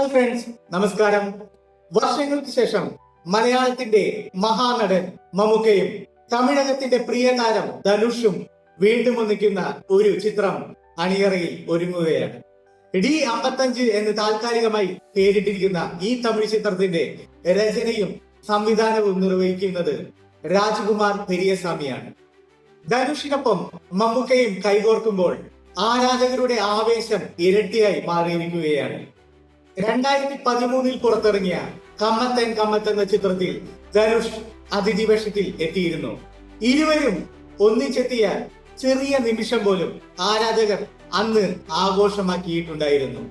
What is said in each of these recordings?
Hi friends നമസ്കാരം. വർഷങ്ങൾക്ക് ശേഷം മലയാളത്തിന്റെ മഹാനടൻ മമ്മൂക്കയും തമിഴകത്തിന്റെ പ്രിയ താരം ധനുഷും വീണ്ടും ഒന്നിക്കുന്ന ഒരു ചിത്രം അണിയറയിൽ ഒരുങ്ങുകയാണ്. ഡി അമ്പത്തഞ്ച് എന്ന് താൽക്കാലികമായി പേരിട്ടിരിക്കുന്ന ഈ തമിഴ് ചിത്രത്തിന്റെ രചനയും സംവിധാനവും നിർവഹിക്കുന്നത് രാജ്കുമാർ പെരിയസ്വാമിയാണ്. ധനുഷിനൊപ്പം മമ്മൂക്കയും കൈകോർക്കുമ്പോൾ ആരാധകരുടെ ആവേശം ഇരട്ടിയായി മാറിയിരിക്കുകയാണ്. രണ്ടായിരത്തി പതിമൂന്നിൽ പുറത്തിറങ്ങിയ കമ്മത്തൻ കമ്മത്ത് എന്ന ചിത്രത്തിൽ ധനുഷ് അതിഥി വേഷത്തിൽ എത്തിയിരുന്നു. ഇരുവരും ഒന്നിച്ചെത്തിയ ചെറിയ നിമിഷം പോലും ആരാധകർ അന്ന് ആഘോഷമാക്കിയിട്ടുണ്ടായിരുന്നു.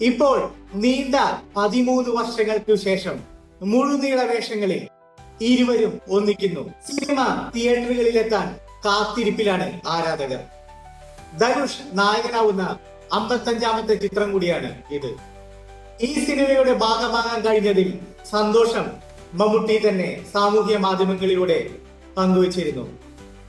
ഇപ്പോൾ നീണ്ട പതിമൂന്ന് വർഷങ്ങൾക്കു ശേഷം മുഴുനീള വേഷങ്ങളിൽ ഇരുവരും ഒന്നിക്കുന്നു. സിനിമ തിയേറ്ററുകളിലെത്താൻ കാത്തിരിപ്പിലാണ് ആരാധകർ. ധനുഷ് നായകനാവുന്ന അമ്പത്തഞ്ചാമത്തെ ചിത്രം കൂടിയാണ് ഇത്. ഈ സിനിമയുടെ ഭാഗമാകാൻ കഴിഞ്ഞതിൽ സന്തോഷം മമ്മൂട്ടി തന്നെ സാമൂഹ്യ മാധ്യമങ്ങളിലൂടെ പങ്കുവച്ചിരുന്നു.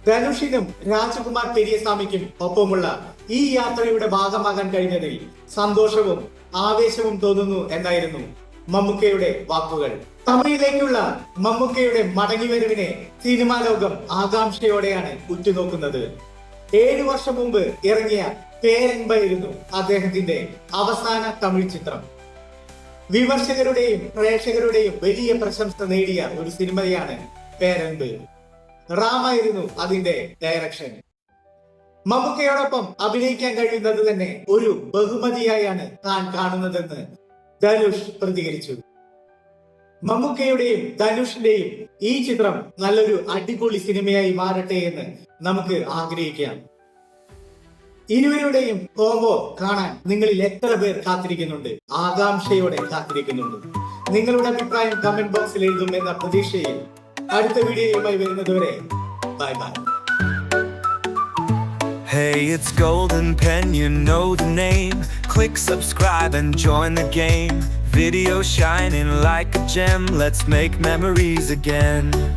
ധനുഷിനും രാജകുമാർ പെരിയസ്വാമിക്കും ഒപ്പമുള്ള ഈ യാത്രയുടെ ഭാഗമാകാൻ കഴിഞ്ഞതിൽ സന്തോഷവും ആവേശവും തോന്നുന്നു എന്നായിരുന്നു മമ്മൂക്കയുടെ വാക്കുകൾ. തമിഴിലേക്കുള്ള മമ്മൂക്കയുടെ മടങ്ങിവരവിനെ സിനിമാ ലോകം ആകാംക്ഷയോടെയാണ് ഉറ്റുനോക്കുന്നത്. ഏഴു വർഷം മുമ്പ് ഇറങ്ങിയ പേരൻപായിരുന്നു അദ്ദേഹത്തിന്റെ അവസാന തമിഴ് ചിത്രം. വിമർശകരുടെയും പ്രേക്ഷകരുടെയും വലിയ പ്രശംസ നേടിയ ഒരു സിനിമയാണ് പേരൻപ്. റാമായിരുന്നു അതിന്റെ ഡയറക്ഷൻ മമ്മൂക്കയോടൊപ്പം അഭിനയിക്കാൻ കഴിയുന്നത് തന്നെ ഒരു ബഹുമതിയായാണ് താൻ കാണുന്നതെന്ന് ധനുഷ് പ്രതികരിച്ചു. മമ്മൂക്കയുടെയും ധനുഷിന്റെയും ഈ ചിത്രം നല്ലൊരു അടിപൊളി സിനിമയായി മാറട്ടെ എന്ന് നമുക്ക് ആഗ്രഹിക്കാം. ഇരുവരുടെയും കോംബോ കാണാൻ നിങ്ങളിൽ എത്ര പേർ കാത്തിരിക്കുന്നുണ്ട് ആകാംക്ഷയോടെ കാത്തിരിക്കുന്നുണ്ട് നിങ്ങളുടെ അഭിപ്രായം കമന്റ് ബോക്സിൽ എഴുതും എന്ന പ്രതീക്ഷയിൽ അടുത്ത വീഡിയോയുമായി വരുന്നതുവരെ bye bye Hey, it's Golden Pen, you know the name. Click subscribe and join the game. Video shining like a gem, let's make memories again.